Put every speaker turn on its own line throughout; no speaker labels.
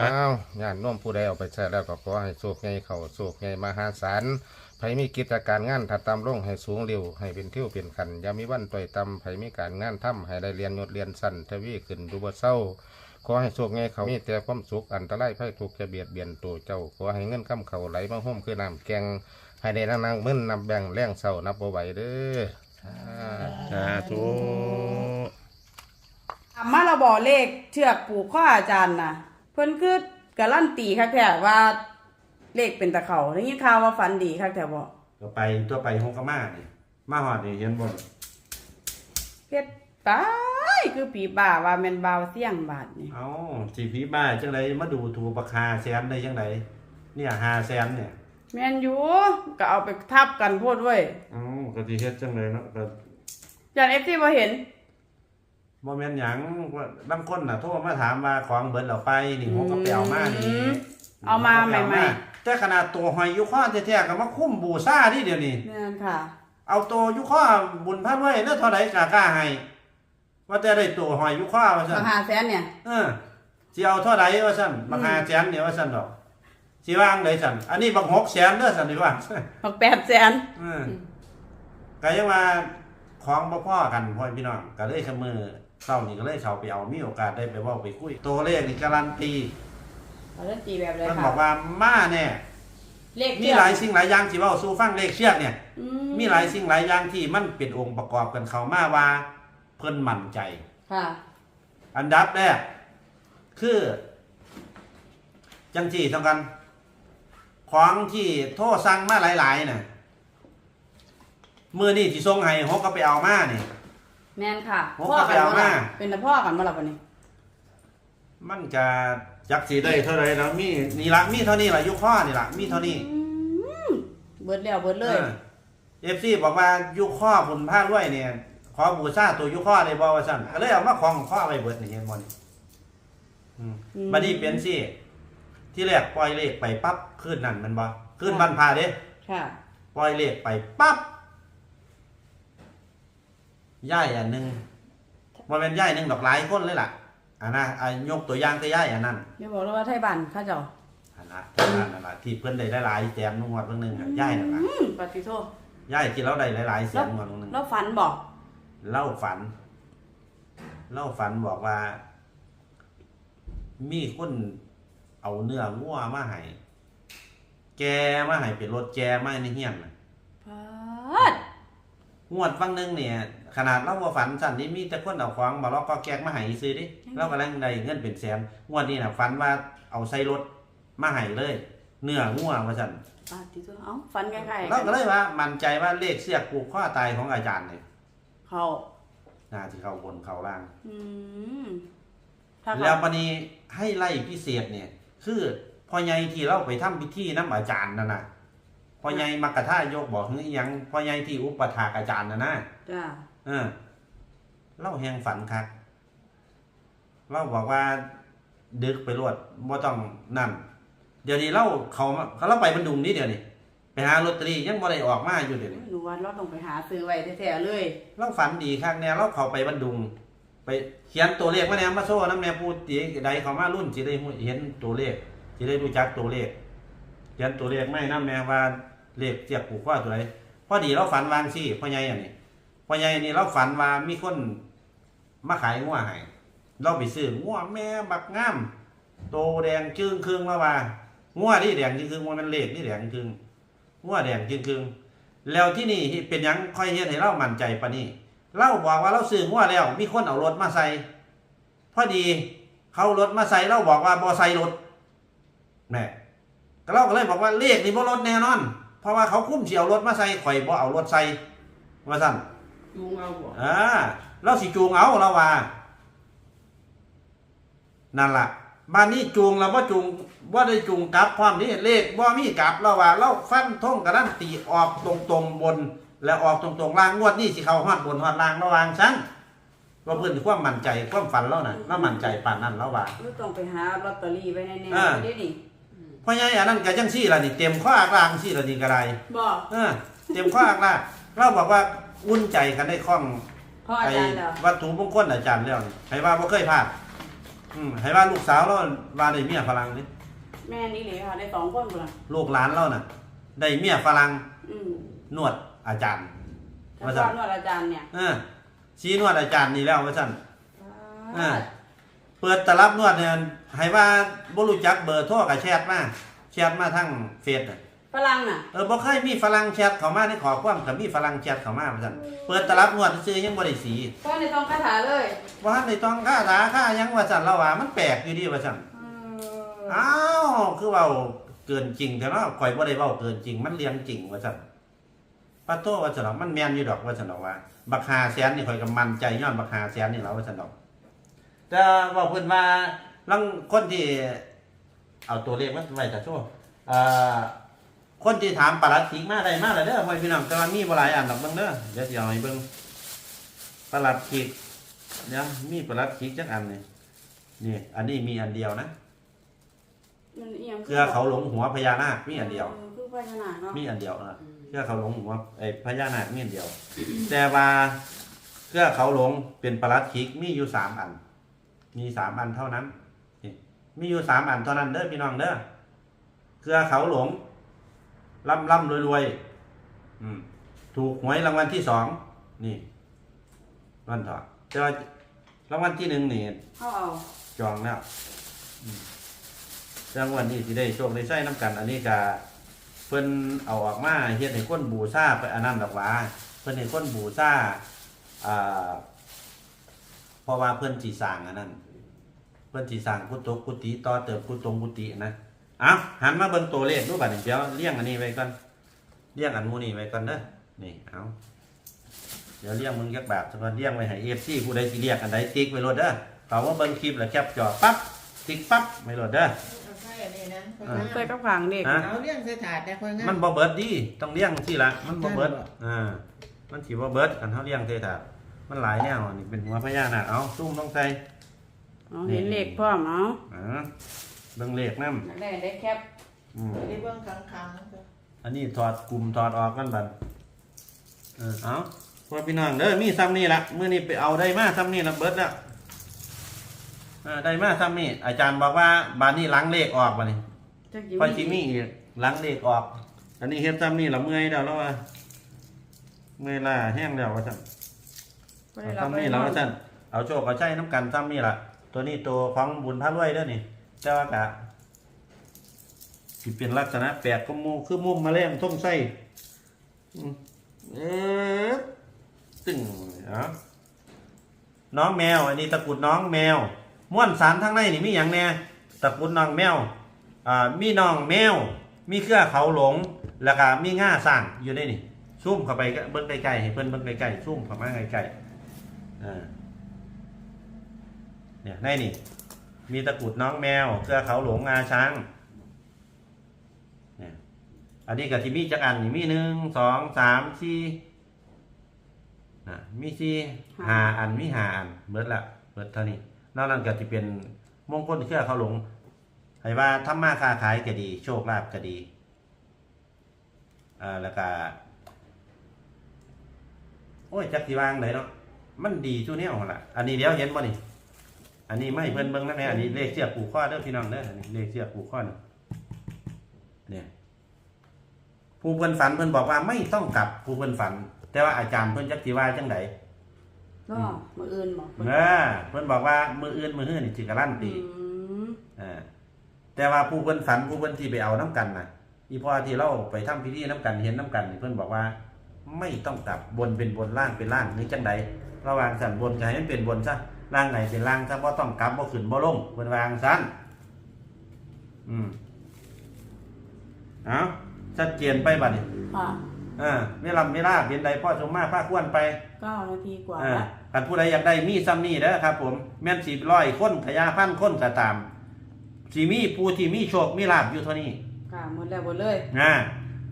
อ้าวญาติโน้มผู้ใดเอาไปใช้แล้วก็ขอให้โชคใหญ่เข้าโชคใหญ่มหาศาลไผมีกิจการงานถัดตามลงให้สูงเร็วให้เป็นเที่ยวเป็นขันอย่ามีวันต่อยต่ำไผมีการงานทำให้ได้เรียนยศเรียนสั้นทวีขึ้นดูบ่เศร้าขอให้โชคใหญ่เขามีแต่ความสุขอันตรายไพ่ถูกข์จะเบียดเบียนตัวเจ้า ขอให้เงินคำเขาไหลมาห่มคือน้ำแกง ให้ได้นางนางมึนนำแบ่งแรงเศร้านับบ่ไหวเด้ออ่า
สาธุ
อามาเราบอกเลขเชือกผูกข้ออาจารย์นะเพิ่นคือการันตีค่ะแท้ว่าเลขเป็นตะเขาได้ยินข่าวว่าฝันดีค่ะแต่บอก
ก็ไปตัวไปฮงกามานี่มาหอดนี่เห็นบ่
เพชรตายคือผีบ้าว่าแม่นบาวเสี่ยงบาทนี่
เอ้าสิผีบ้าจังไดมาดูถูกราคาแสนได้จังไดเนี่ย5แสนเนี่ย
แม่นอยู่ก็เอาไปทับกันโพดเว้ย
เอ้าก็สิเฮ็ดจังไดเนาะก็
จานเอฟซีบ่เห็น
บ่แม่นหยังว่าบางคนน่ะโทรมาถามว่าของเบิดแล้วไปนี่ผมก็ไปเอามานี่
เอามา
ผก็ไป
ใหม่
แต่ขนาดตัวหอยอยู่ข้อแท้ๆก็มาคุ้มบูซ่าที่เดี๋ยวนี้
ๆแม่นค่ะ
เอาตัวอยู่ข้อบุญพันไว้เด้อเท่าใดกล้ากล้าให้ว่าแต่ได้ตัวหอยอยู่ข้อว่าซั่
มานหาแสนเนี่ย
เออสิเอาเท่าใดว่าซั่นบักหาแสนเนี่ยว่าซั่นดอกสิวางได้ซั่นอันนี้บักหกแสนเด้อซั่นดีว่า
บักแปดแสน
เออก็ยังว่าของบ่พอกันพ่อพี่น้องก็เลยขมือ เช้านี้ก็เลยเข้าไปเอามีโอกาสได้ไปเว้าไปคุย ตัวเลขนี่การันตี
การันตีแบบเลย
มันบ
ค่ะ
อกว่ามาแน่
เลข
มีหลายสิ่งหลายอย่างที่เว้าสู่ฟังเลขเชือกเนี่ย
อื
มีหลายสิ่งหลายอย่างที่มันเป็นองค์ประกอบกันเข้ามาว่า เพิ่นมั่นใจ
ค่ะ
อันดับแรกคือ จังที่ต้องกันของที่โทรสั่งมาหลายๆน่ะมือนี่ที่ส่งให้ฮกก็ไปเอามานี่
แม่นค่ะ
ผมก็ไปเอามา
เป็นแต่พ่อกันมาแล้ววันนี้
มันจะจักสีได้เท่าไรแล้วมีนี่ละมีเท่านี้ละยุคข้อนี่ละมีเท่านี้
เบิดแล้วเบิดเลย
เอฟซีบอกว่ายุคข้อผุนผ้าด้วยเนี่ย ขอบูชาตัวยุคข้อได้บ่ว่าสั่นก็เลยเอามาของข้อไปเบิดนี่เห็นบ่นี่อืม
อืม
บัดนี้เป็นสิที่แรกปล่อยเลขไปปั๊บคืนนั่นแมันบ่คืนบันพาเด้
ค่ะ
ปล่อยเลขไปปั๊บ ย่ายอันหนึงบ่แม่นย่ายหนึงดอกหลายคนเลยล่ะอันนะอะยกตัวอย่างแต่ย่ายอันนั้น
เดี๋ยวบอกแล้วว่าไทยบ้านเข้าเจ้า
อันนะอันนั้นนั่นล่ะที่เพิ่นได้หลายๆแสนงวดเพิ่นนึงอะย่ายนั่นล่ะ
อืมปฏิโทษ
ย่ายที่เราได้หลายๆแสนงวดเพิ่นนึง
แล้วฝันบอก
เล่าฝัน เล่าฝันบอกว่า มีคนเอาเนื้องัวมาให้แกมาให้เป็นรถแกมาในเฮียนน่ะ
พัด
งวดฟังหนึงเนี่ย ขนาดเราบ่ฝันสั่นนี่มีแต่คนเอาของมาล้อกก็แกกมาให้ซื้อดิเรากำลังได้เงินเป็นแสนงวดนี้น่ะฝันว่าเอาใส่รถมาให้เลย เนื้องัวว่าสั่น
ปฏิโทษเอ้าฝันใกล้ๆ
เรา
กั
ก็
น
เลยว่ามั่นใจว่าเลขเสียกผูกข้อตายของอาจารย์เนี่ย
เขา
น่าที่เข้าบนเข้าล่าง
อืมถ้าเขา
แล้วปณีให้ไล่พิเศษเนี่ย คือพ่อใหญ่ที่เราไปทำพิธีน้ำอาจารย์นั่นน่ะ พ่อใหญ่มักกะท่ายกบอกเฮ้ยยังพ่อใหญ่ที่อุปถากอาจารย์น่ะนะ
จ้า
เออเล่าแหงฝันคักเราบอกว่าดึกไปรวดบ่ต้องนั่น เดี๋ยวนี้เราเขามาเขาเราไปบรรดุงนี่เดี๋ยวนี้ไปหาลอตเตอรี่ยังบ่ได้ออกมาอยู่เดี๋ยวนี้
หนูว่าเราต้องไปหาซื้อไว้แท้ๆเลย
เราฝันดีคักแน่เราเข้าไปบรรดุง ไปเขียนตัวเลขมาแนมมาโซ่น้ำแนวพูดตีใดเขามารุ่นสิได้รู้เห็นตัวเลขสิได้รู้จักตัวเลขเขียนตัวเลขไม่น้ำแนวว่า เลขเจียบผูกข้อตัวไหนพอดีเราฝันวางซี่พ่อใหญ่อันนี้พ่อใหญ่นี่เราฝันว่ามีคนมาขายงัวให้เราไปซื้องัวแม่บักงามโตแดงจึงครึ่งแล้วว่างัวนี่แดงจึงครึ่งมันเป็นเลขนี่แดงครึ่งงัวแดงจึงครึ่งแล้วที่นี่เป็นยังค่อยเฮ็ดให้เรามั่นใจปะนี่เราบอกว่าเราซื้องัวแล้ว มีคนเอารถมาใส่พอดีเขารถมาใส่เราบอกว่าบอใส่รถแน่ก็เราก็เลยบอกว่าเลขนี่บ่รถแน่นอน เพราะว่าเขาคุ้มเสียวรถมาใส่ข่อยบ่เอารถใส่ว่าสั่น
จูงเอาบ่
อ่าเราสิจูงเอาเราว่า นั่นล่ะบ้านนี้จูงเราว่าจูงว่าได้จูงกลับความนี้เลขว่ามีกลับเราว่า เราฟันท่งกระนั้นตีออกตรงตรงๆบน และออกตรงตรงๆล่างงวดนี้สิเขาฮอดบนฮอดล่างระวางชั้นว่าเพื่อนความมั่นใจความฝันเราน่ะเรามั่นใจปานนั้นเราว่า
เราต้องไปหาลอตเตอรี่ไว้แน่ๆ
อ่า
ไว้ได้นี่
เพราะงั้นอันนั้นก็จังซี่ล่ะนี่เต็มข้ออักลางซี่ละนี่ก็ได้
บ่
เออเต็มข้ออักลางเราบอกว่าอุ่นใจกันได้คล่อง
เพราะอา
ไอ้
จารย์เด้อ
วัตถุมงคลอาจารย์แล้วนี่ใครว่าบ่เคยพลาดอืมให้ว่าลูกสาวเราว่าได้เมียฝรั่งนี่
แม่นี่เลยค่ะได้สองคนพุ่นล่ะ
ลูกหลานเราน่ะ ได้เมียฝรั่ง
อืม
นวดอาจารย์
แล้ว
ว่า
ก็
ซั่น
นวดอาจารย์เนี่ย
เออชี้นวดอาจารย์นี่แล้วว่าซั่น อ่า
อ่า
เปิดตลับนวดเนี่ยให้ว่าบ่รู้จักเบอร์โทรกับแชทมาแชทมาทั้งเฟซน่ะ
ฝรั่งน่ะ
เออบ่เคยมีฝรั่งแชทเข้ามาในขอความก็มีฝรั่งแชทเข้ามาว่าซั่นเปิดตลับนวดซื้อยังบ่ได้สี
ก็ในต้องคาถาเลย
บ่ทันได้ต้องค่าถาค่าหยังว่าซั่นเราว่ามันแปลกอยู่ดีว่าซั่น
เออ
อ้าวคือเว้าเกินจริงแต่ว่าข่อยบ่ได้เว้าเกินจริง มันเรียงจริงว่าซั่นปะโตว่าซั่นดอกมันแม่นอยู่ดอกว่าซั่นดอกว่าบัก5แสนนี่ข่อยก็มั่นใจย้อนบัก5แสนนี่แหล้วว่าซั่นดอก แต่เว่าเพิ่นว่าลังคนที่ เอาตัวเลขมาไว้แต่โชว์เอ่อคนที่ถามปลัดขิกมาได้มาแล้วเด้อพ่อพี่น้องแต่ว่ามีบ่หลายอันดอกเบิ่งเด้อเดี๋ยวสิเอาให้เบิ่งปลัดขิกเดี๋ยวมีปลัดขิกจักอันนี่นี่ อันนี้มีอันเดียวนะ
มันอีหยัง
เครือเขาหลงหัวพญานาคมีอันเดียว
ออคือพญานาคเนาะ
มีอันเดียวเออเครือเขาหลงหัวไอ้พญานาคมีอันเดียว แต่ว่าเครือเขาหลงเป็นปลัดขิกมีอยู่สามอัน มีสามอันเท่านั้นนี่มีอยู่สามอันเท่านั้นเด้อพี่น้องเด้อเครือเขาหลงร่ำร่ำรวยรวยอืมถูกหวยรางวัลที่สองนี่วันถอดแต่ว่ารางวัลที่หนึ่งนี่
เขาเอา
จองแล้วอืมรางวัลนี้สิได้โชคได้ใช้น้ำกัน อันนี้ก็เพิ่นเอาออกมาเฮ็ดให้คนบูชาไปอันนั้นดอกหว่าเพิ่นให้คนบูชาอ่า เพราะว่าเพิ่นสิสร้างอันนั้น เพิ่นสิสร้างกุฏิกุฏิต่อเติมกุฏิกุฏินะเอ้าหันมาเบิ่งตัวเลขดูบัดนี้เดี๋ยวเลี้ยงอันนี้ไว้ก่อนเลี้ยงอันหมูนี่ไว้ก่อนเด้อนี่เอาเดี๋ยวเลี้ยงมึงยักบาทสักวันเลี้ยงไว้ให้ FC ผู้ใดสิเรียกอันใดติ๊กไว้โลดเด้อเขาว่าเบิ่งคลิปแล้วแคปจอปั๊บติ๊กปั๊บไม่โลดเด้อ
เอาใส่อันนี้นะค่อย
อ่า
งาม
เคยกับขางเด็ก
ฮะ
เอาเลี้ยงใส่ถาดนะค่อยงาม
มันบ่เบิดดีต้องเลี้ยงสิละมันบ่เบิด
ได้บ่
อ่ามันสิบ่เบิดกันเฮาเลี้ยงเทถา มันหลายแนวอันนี้เป็นหัวพญานาคเอาซุ่มต้องใส่
เอาเห็นเลขพร้อมเอา
อ่าเบิ่งเลขนำ
อยากได้ได้แคป
อืม
ได้เบิ่งค้างๆจ้ะ
อันนี้ถอดกลุ่มถอดออกกันบัดเออเอาพ่อพี่น้องเด้อมีซ้ำนี่ละมื้อนี้ไปเอาได้มาซ้ำนี่ละเบิดแล้วเออได้มาซ้ำนี่อาจารย์บอกว่าบานนี้ล้างเลขออกบัดนี้
จัก
พอสิมีอีกล้างเลขออก อันนี้เฮ็ดซ้ำนี่ละเมื่อยแล้วแล้วว่าเมื่อยล้าแห้งแล้วว่าซั่น
บ่ได้
เอา
รับ
ซ้ำนี่แล้วว่าซั่นเอาโชคเอาชัยน้ำกันซ้ำนี่ล่ะ ตัวนี้ตัวของบุญพระรวยเด้อนี่แต่ว่ากะสิเป็นลักษณะแปลกก็มูคือมุมแมลงท่งไส้อืมเอ๊ะตึงเอะน้องแมว อันนี้ตะกรุดน้องแมว ม้วนสารทั้งในนี่มีอย่างแน่ตะกรุดน้องแมวอ่ามีน้องแมว มีเครือเขาหลง แล้วก็มีง่าสร้างอยู่ในนี่ซูมเข้าไปก็เบิ้งใกล้ๆให้เพิ่นเบิ้งใกล้ๆซูมเข้ามาใกล้ๆ อ่าเนี่ยในนี่ มีตะกรุดน้องแมวเครือเขาหลงงาช้างเนี่ยอันนี้ก็ที่มีจักอันนี่มีหนึ่งสองสามสี่อะมีสี่ห้าอันมีห้าอันเบิดละเบิดเท่านี้นอกนั้นก็ที่เป็นมงคลเครือเขาหลงให้ว่าทำมาค้าขายก็ดี โชคลาภก็ดีอ่าแล้วก็โอ้ยจักสิวางเลยเนาะ มันดีทุแนวหั่นล่ะอันนี้เดี๋ยวเห็นบ่นี่ อันนี้ไม่เพิ่นเบิ่งแล้วแม่อันนี้เลขเชือกผูกข้อเด้อพี่น้องเด้ออันนี้เลขเชือกผูกข้อนี่เนี่ยผู้เพิ่นฝันเพิ่นบอกว่าไม่ต้องกลับผู้เพิ่นฝัน แต่ว่าอาจารย์เพิ่นจักสิว่าจังได
ก็มื้ออื่นบ่
เออเพิ่นบอกว่ามืออื่นมือฮื้อนี่สิการันตี
อืม
อ่าแต่ว่าผู้เพิ่นฝันผู้เพิ่นที่ไปเอาน้ำกันนะอีพอที่เราไปทำพิธีน้ำกันเห็นน้ำกันนี่เพิ่นบอกว่า ไม่ต้องกลับบนเป็นบนล่างเป็นล่างนี่จังใด ระหว่างสันบนก็ให้มันเป็นบนซะล่างไหนเป็นล่างซะบ่ต้องกลับบ่ขึ้นบ่ลงเพิ่นวางซันอืมเอาชัดเจนไปบัดนี้
ค่ะ
อ่าเวลาเวลาเป็นใดพ่อสมมาพาควรไป
เก้านาทีกว่า
อ่า
ละ
คันผู้ใดอยากได้มีซ้ำนี่เด้อครับ ผม แม่นสิร้อยคนขยาพันคนก็ตามสิมีผู้ที่มีโชคมีลาภอยู่เท่านี้
ค่ะหมดแล้วหมดเลย
นะ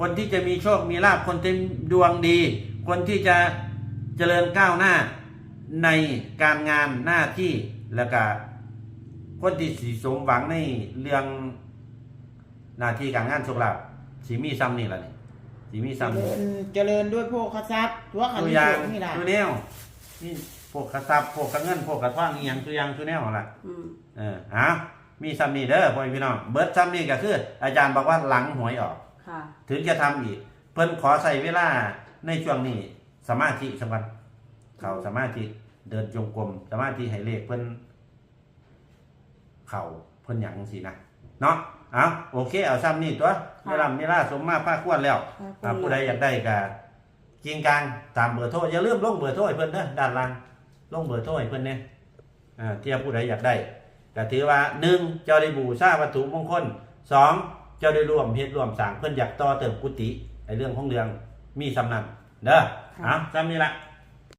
คนที่จะมีโชคมีลาภคนที่ดวงดี คนที่จะเจริญก้าวหน้า ในการงานหน้าที่แล้วก็คนที่สิสมหวังในเรื่องหน้าที่การงานโชคลาภสิมีซ้ำนี่ล่ะนี่สิมี
เจ
ซ้ำ
ริ
นี่
ญเจริญด้วยโภคทรัพย์ตัวขัน
ตัว
มี
อย่าง
โชคนี่ล่ะ
ตัวแนวนี่พวกกระซับพวกกระเงินพวกกระท่องอีหยังทุกอย่างทุกแนวล่ะ
อืม
เอออะมีซัมนี่เด้อพ่อพี่น้องเบิร์ดซัมนี่ก็คือ อาจารย์บอกว่าหลังหวยออก
ค่ะ
ถึงจะทำอีก เพิ่นขอใส่เวลาในช่วงนี้สมาธิสำคัญ เขาสมาธิเดินจงกรมสมาธิให้เลขเพิ่นเขาเพิ่นหยังสินะเนาะเอาโอเค เอาซ้ำนี่ตัวเวลาเวลาสมมาภาคควรแล้ว
ขอบคุณ
อ่าผู้ใดอยากได้ก็กิงกลางตามเบอร์โทรอย่าลืมลงเบอร์โทรให้เพิ่นเด้อด้านล่างลงเบอร์โทรให้เพิ่นเนี่ยอ่าเทียบผู้ใดอยากได้ก็ถือว่าหนึ่งเจ้าได้บูชาวัตถุมงคลสองเจ้าได้ร่วมเฮ็ดร่วมสร้างเพิ่นอยากต่อเติมกุฏิไอ้เรื่องของเรื่องมีสำนันเด้อ
ค่ะ
เอาจำนี่ละ